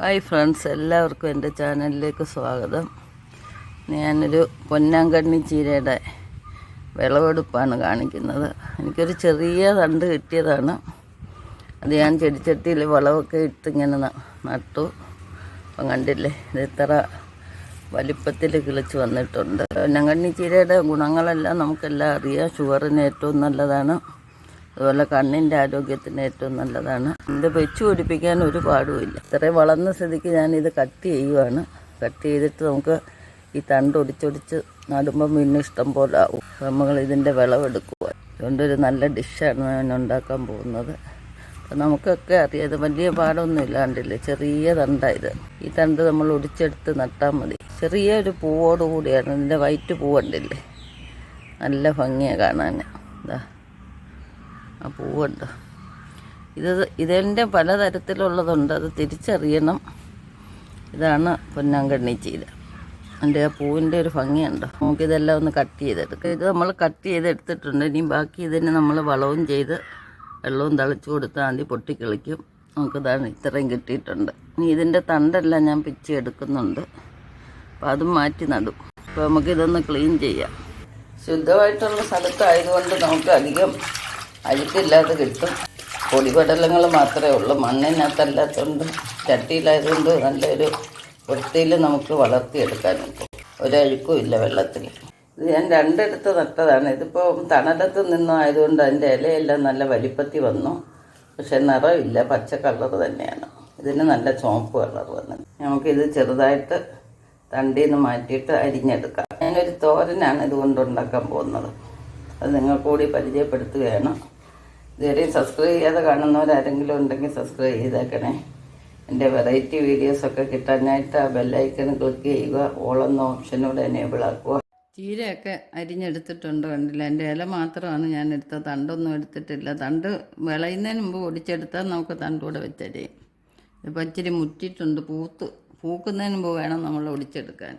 Hi friends എല്ലാവർക്കും എന്റെ ചാനലിലേക്ക് സ്വാഗതം. ഞാനൊരു പൊന്നാങ്കണ്ണി ചീരയുടെ വിളവെടുപ്പാണ് കാണിക്കുന്നത്. എനിക്കൊരു ചെറിയ തണ്ട് കിട്ടിയതാണ്. അത് ഞാൻ ചെടിച്ചട്ടിയിൽ വളമൊക്കെ ഇട്ട് ഇങ്ങനെ നട്ടു. അപ്പം കണ്ടില്ലേ ഇത് ഇത്ര വലിപ്പത്തിൽ കിളിച്ച് വന്നിട്ടുണ്ട്. പൊന്നാങ്കണ്ണി ചീരയുടെ ഗുണങ്ങളെല്ലാം നമുക്കെല്ലാം അറിയാം. ഷുഗറിന് ഏറ്റവും നല്ലതാണ്. അതുപോലെ കണ്ണിന്റെ ആരോഗ്യത്തിന് ഏറ്റവും നല്ലതാണ്. ഇത് വെച്ച് പിടിപ്പിക്കാൻ ഒരു പാടുമില്ല ഇത്രയും വളർന്ന സ്ഥിതിക്ക് ഞാനിത് കട്ട് ചെയ്യുവാണ്. കട്ട് ചെയ്തിട്ട് നമുക്ക് ഈ തണ്ട് ഒടിച്ചൊടിച്ച് നടുമ്പം പിന്നെ ഇഷ്ടം പോലെ ആവും. നമ്മൾ ഇതിന്റെ വിളവെടുക്കുക അതുകൊണ്ടൊരു നല്ല ഡിഷാണ് ഞാൻ ഉണ്ടാക്കാൻ പോകുന്നത്. അപ്പം നമുക്കൊക്കെ അറിയാം ഇത് വലിയ പാടൊന്നും ഇല്ലാണ്ടില്ലേ? ചെറിയ തണ്ടായത് ഈ തണ്ട് നമ്മൾ ഒടിച്ചെടുത്ത് നട്ടാൽ മതി. ചെറിയ ഒരു പൂവോടുകൂടിയാണ് ഇതിന്റെ വൈറ്റ് പൂവുണ്ടില്ലേ നല്ല ഭംഗിയാണ് കാണാൻ ഇതാ ആ പൂവുണ്ട്. ഇത് ഇതിന്റെ പലതരത്തിലുള്ളതുണ്ട്. അത് തിരിച്ചറിയണം. ഇതാണ് പൊന്നാങ്കണ്ണി ചീര. എന്റെ ആ പൂവിന്റെ ഒരു ഭംഗിയുണ്ട്. നമുക്കിതെല്ലാം ഒന്ന് കട്ട് ചെയ്തെടുക്കാം. ഇത് നമ്മൾ കട്ട് ചെയ്തെടുത്തിട്ടുണ്ട്. ഇനി ബാക്കി ഇതിന് നമ്മൾ വളവും ചെയ്ത് വെള്ളവും തളിച്ചു കൊടുത്താൽ മതി. പൊട്ടിക്കളിക്കും. നമുക്കിതാണ് ഇത്രയും കിട്ടിയിട്ടുണ്ട്. ഇനി ഇതിന്റെ തണ്ടെല്ലാം ഞാൻ പിച്ചി എടുക്കുന്നുണ്ട്. അപ്പോൾ അതും മാറ്റി നടും. അപ്പോൾ നമുക്കിതൊന്ന് ക്ലീൻ ചെയ്യാം. ശുദ്ധമായിട്ടുള്ള സ്ഥലത്തായതുകൊണ്ട് നമുക്ക് അധികം അഴുക്കില്ലാതെ കിട്ടും. പൊടിപടലങ്ങൾ മാത്രമേ ഉള്ളൂ. മണ്ണിനകത്തല്ലാത്തതുകൊണ്ട് ചട്ടിയിലായതുകൊണ്ട് നല്ലൊരു വൃത്തിയിൽ നമുക്ക് വളർത്തിയെടുക്കാനും ഒരഴുക്കും ഇല്ല വെള്ളത്തിൽ ഇത് ഞാൻ രണ്ടിടത്ത് നട്ടതാണ്. ഇതിപ്പോൾ തണലത്ത് നിന്നായതുകൊണ്ട് അതിന്റെ ഇലയെല്ലാം നല്ല വലിപ്പത്തിൽ വന്നു. പക്ഷെ നിറമില്ല പച്ച കളർ തന്നെയാണ്. ഇതിന് നല്ല ചുവപ്പ് കളർ വന്നു. നമുക്കിത് ചെറുതായിട്ട് തണ്ടിൽ നിന്ന് മാറ്റിയിട്ട് അരിഞ്ഞെടുക്കാം. ഞാനൊരു തോരനാണ് ഇതുകൊണ്ട് ഉണ്ടാക്കാൻ പോകുന്നത്. അത് നിങ്ങൾ കൂടി പരിചയപ്പെടുത്തുകയാണ്. ഇതുവരെയും സബ്സ്ക്രൈബ് ചെയ്യാതെ കാണുന്നവരാരെങ്കിലും ഉണ്ടെങ്കിൽ സബ്സ്ക്രൈബ് ചെയ്തേക്കണേ. എന്റെ വെറൈറ്റി വീഡിയോസൊക്കെ കിട്ടാനായിട്ട് ആ ബെല്ലൈക്കൺ ക്ലിക്ക് ചെയ്യുക. ഓളെന്ന ഓപ്ഷനോട് എനേബിൾ ആക്കുക. ചീരയൊക്കെ അരിഞ്ഞെടുത്തിട്ടുണ്ട് കണ്ടില്ല? എന്റെ ഇല മാത്രമാണ് ഞാൻ എടുത്തത്. തണ്ടൊന്നും എടുത്തിട്ടില്ല. തണ്ട് വിളയുന്നതിന് മുമ്പ് ഒടിച്ചെടുത്താൽ നമുക്ക് തണ്ടൂടെ വെച്ചരിയും ഇപ്പം ഇച്ചിരി മുറ്റിയിട്ടുണ്ട്. പൂത്ത് പൂക്കുന്നതിന് മുമ്പ് വേണം നമ്മൾ ഒടിച്ചെടുക്കാൻ.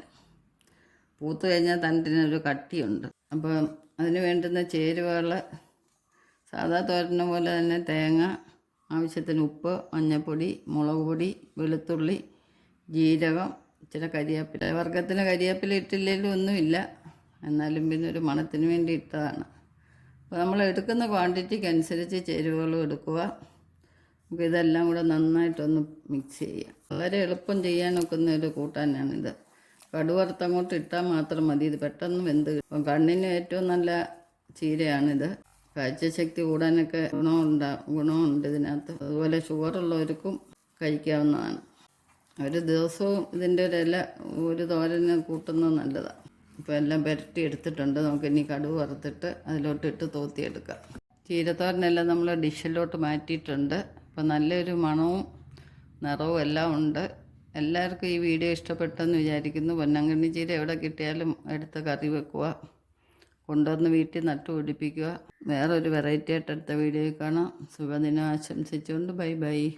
പൂത്ത് കഴിഞ്ഞാൽ തണ്ടിനൊരു കട്ടിയുണ്ട്. അപ്പം അതിന് വേണ്ടുന്ന ചേരുവകൾ സാധാ തോരന പോലെ തന്നെ തേങ്ങ ആവശ്യത്തിന് ഉപ്പ് മഞ്ഞൾപ്പൊടി മുളക് പൊടി വെളുത്തുള്ളി ജീരകം ഇച്ചിരി കരിയാപ്പില. വർഗത്തിന് കരിയാപ്പില ഇട്ടില്ലെങ്കിലും ഒന്നുമില്ല. എന്നാലും പിന്നെ ഒരു മണത്തിന് വേണ്ടി ഇട്ടതാണ്. അപ്പോൾ നമ്മൾ എടുക്കുന്ന ക്വാണ്ടിറ്റിക്ക് അനുസരിച്ച് ചേരുവകളും എടുക്കുക. നമുക്ക് ഇതെല്ലാം കൂടെ നന്നായിട്ടൊന്ന് മിക്സ് ചെയ്യുക വളരെ എളുപ്പം ചെയ്യാൻ ചെയ്യാനൊക്കുന്ന ഒരു കൂട്ടാനാണിത്. കടുവറുത്ത് അങ്ങോട്ട് ഇട്ടാൽ മാത്രം മതി. ഇത് പെട്ടെന്ന് വെന്ത് കിട്ടും. കണ്ണിന് ഏറ്റവും നല്ല ചീരയാണിത്. കാഴ്ചശക്തി കൂടാനൊക്കെ ഗുണമുണ്ടാ ഗുണമുണ്ട് ഇതിനകത്ത്. അതുപോലെ ഷുഗറുള്ളവർക്കും കഴിക്കാവുന്നതാണ്. ഒരു ദിവസവും ഇതിന്റെ ഒരു ഇല ഒരു തോരന് കൂട്ടുന്നത് നല്ലതാണ് ഇപ്പോൾ എല്ലാം പുരട്ടി എടുത്തിട്ടുണ്ട്. നമുക്ക് ഇനി കടുവ് വറുത്തിട്ട് അതിലോട്ട് ഇട്ട് തോത്തിയെടുക്കാം. ചീരത്തോരനെല്ലാം നമ്മൾ ഡിഷിലോട്ട് മാറ്റിയിട്ടുണ്ട്. അപ്പോൾ നല്ലൊരു മണവും നിറവും എല്ലാം ഉണ്ട്. എല്ലാവർക്കും ഈ വീഡിയോ ഇഷ്ടപ്പെട്ടെന്ന് വിചാരിക്കുന്നു. പൊന്നങ്കണ്ണി ചീര എവിടെ കിട്ടിയാലും എടുത്ത് കറി വെക്കുക. കൊണ്ടുവന്ന് വീട്ടിൽ നട്ടു പിടിപ്പിക്കുക. വേറൊരു വെറൈറ്റി ആയിട്ട് അടുത്ത വീഡിയോയിൽ കാണാം. ശുഭദിനം ആശംസിച്ചുകൊണ്ട് ബൈ ബൈ.